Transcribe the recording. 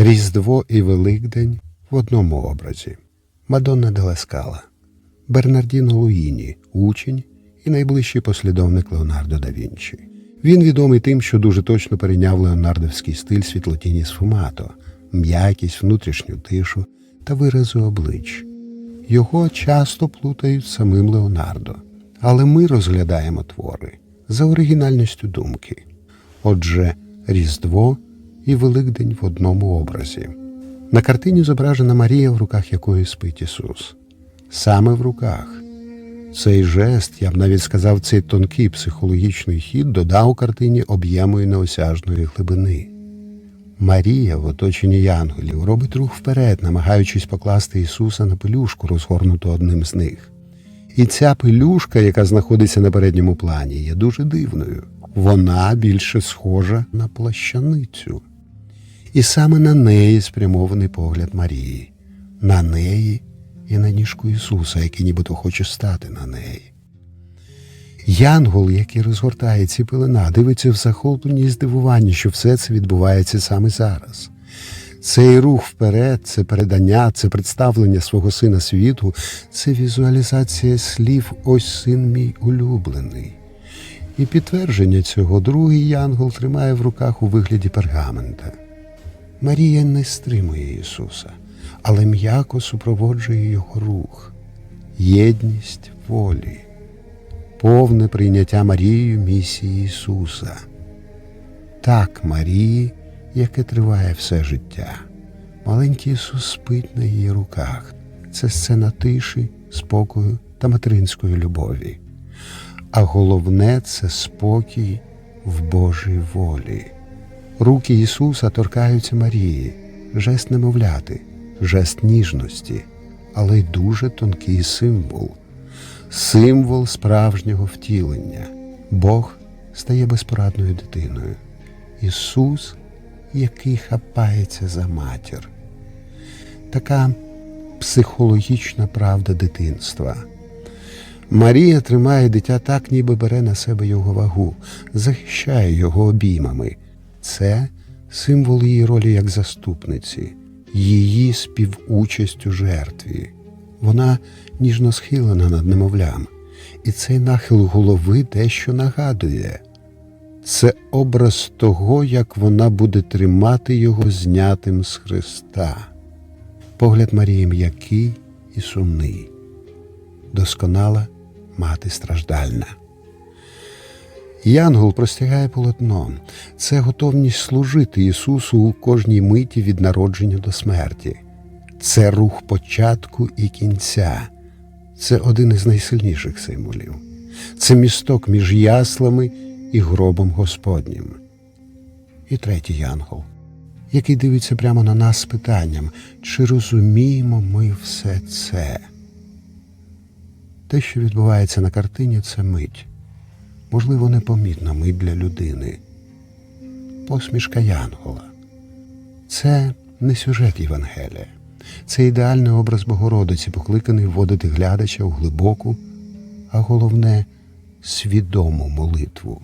Різдво і Великдень в одному образі. Мадонна де Скала, Бернардіно Луїні, учень і найближчий послідовник Леонардо да Вінчі. Він відомий тим, що дуже точно перейняв леонардовський стиль світлотіні сфумато, м'якість, внутрішню тишу та вирази облич. Його часто плутають самим Леонардо, але ми розглядаємо твори за оригінальністю думки. Отже, Різдво і Великдень в одному образі. На картині зображена Марія, в руках якої спить Ісус. Саме в руках. Цей жест, я б навіть сказав, цей тонкий психологічний хід додав картині об'єму і неосяжної глибини. Марія в оточенні янголів робить рух вперед, намагаючись покласти Ісуса на пелюшку, розгорнуту одним з них. І ця пелюшка, яка знаходиться на передньому плані, є дуже дивною. Вона більше схожа на плащаницю. І саме на неї спрямований погляд Марії, на неї і на ніжку Ісуса, який нібито хоче стати на неї. Янгол, який розгортає ці пелена, дивиться в захопленні здивуванні, що все це відбувається саме зараз. Цей рух вперед, це передання, це представлення свого сина світу, це візуалізація слів Ось син мій улюблений. І підтвердження цього другий янгол тримає в руках у вигляді пергамента. Марія не стримує Ісуса, але м'яко супроводжує Його рух, єдність волі, повне прийняття Марією місії Ісуса. Так Марії, яке триває все життя. Маленький Ісус спить на її руках. Це сцена тиші, спокою та материнської любові. А головне це спокій в Божій волі. Руки Ісуса торкаються Марії, жест немовляти, жест ніжності, але й дуже тонкий символ, символ справжнього втілення. Бог стає безпорадною дитиною. Ісус, який хапається за матір. Така психологічна правда дитинства. Марія тримає дитя так, ніби бере на себе його вагу, захищає його обіймами. Це символ її ролі як заступниці, її співучасть у жертві. Вона ніжно схилена над немовлям, і цей нахил голови дещо нагадує. Це образ того, як вона буде тримати його знятим з Христа. Погляд Марії м'який і сумний, досконала мати страждальна. Янгол простягає полотно. Це готовність служити Ісусу у кожній миті від народження до смерті. Це рух початку і кінця. Це один із найсильніших символів. Це місток між яслами і гробом Господнім. І третій янгол, який дивиться прямо на нас з питанням, чи розуміємо ми все це? Те, що відбувається на картині, це мить. Можливо, непомітна мить для людини. Посмішка Янгола. Це не сюжет Євангелія. Це ідеальний образ Богородиці, покликаний вводити глядача у глибоку, а головне свідому молитву.